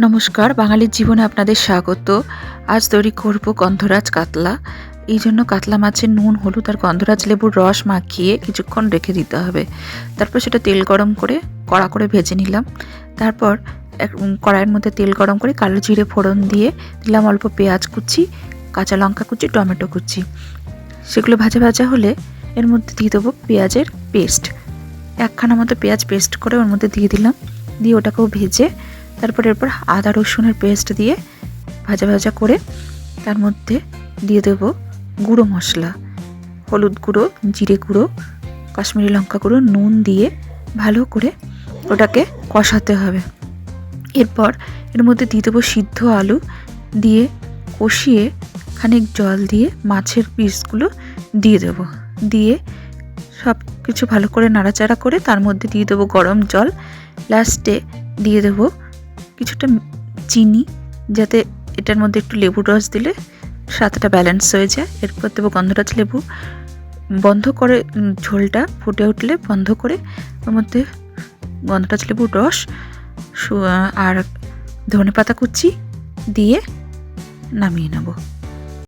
নমস্কার, বাঙালির জীবনে আপনাদের স্বাগত। আজ তৈরি করব গন্ধরাজ কাতলা। এই জন্য কাতলা মাছের নুন, হলুদ আর গন্ধরাজ লেবুর রস মাখিয়ে কিছুক্ষণ রেখে দিতে হবে। তারপর সেটা তেল গরম করে কড়া করে ভেজে নিলাম। তারপর এক কড়াইয়ের মধ্যে তেল গরম করে কালো জিরে ফোড়ন দিয়ে দিলাম অল্প পেঁয়াজ কুচি, কাঁচা লঙ্কা কুচি, টমেটো কুচি। সেগুলো ভাজা ভাজা হলে এর মধ্যে দিয়ে দেবো পেঁয়াজের পেস্ট। একখানা মতো পেঁয়াজ পেস্ট করে ওর মধ্যে দিয়ে দিলাম। দিয়ে ওটাকেও ভেজে তারপর এরপর আদা রসুনের পেস্ট দিয়ে ভাজা ভাজা করে তার মধ্যে দিয়ে দেব গুঁড়ো মশলা। হলুদ গুঁড়ো, জিরে গুঁড়ো, কাশ্মীরি লঙ্কা গুঁড়ো, নুন দিয়ে ভালো করে ওটাকে কষাতে হবে। এরপর এর মধ্যে দিয়ে দেবো সিদ্ধ আলু দিয়ে কষিয়ে খানিক জল দিয়ে মাছের পিসগুলো দিয়ে দেবো। দিয়ে সব কিছু ভালো করে নাড়াচাড়া করে তার মধ্যে দিয়ে দেবো গরম জল। লাস্টে দিয়ে দেবো কিছুটা চিনি, যাতে এটার মধ্যে একটু লেবুর রস দিলে স্বাদটা ব্যালেন্স হয়ে যায়। এরপর দেবো গন্ধরাজ লেবু। বন্ধ করে ঝোলটা ফুটে উঠলে বন্ধ করে ওর মধ্যে গন্ধরাজ লেবুর রস আর ধনে পাতা কুচি দিয়ে নামিয়ে নেব।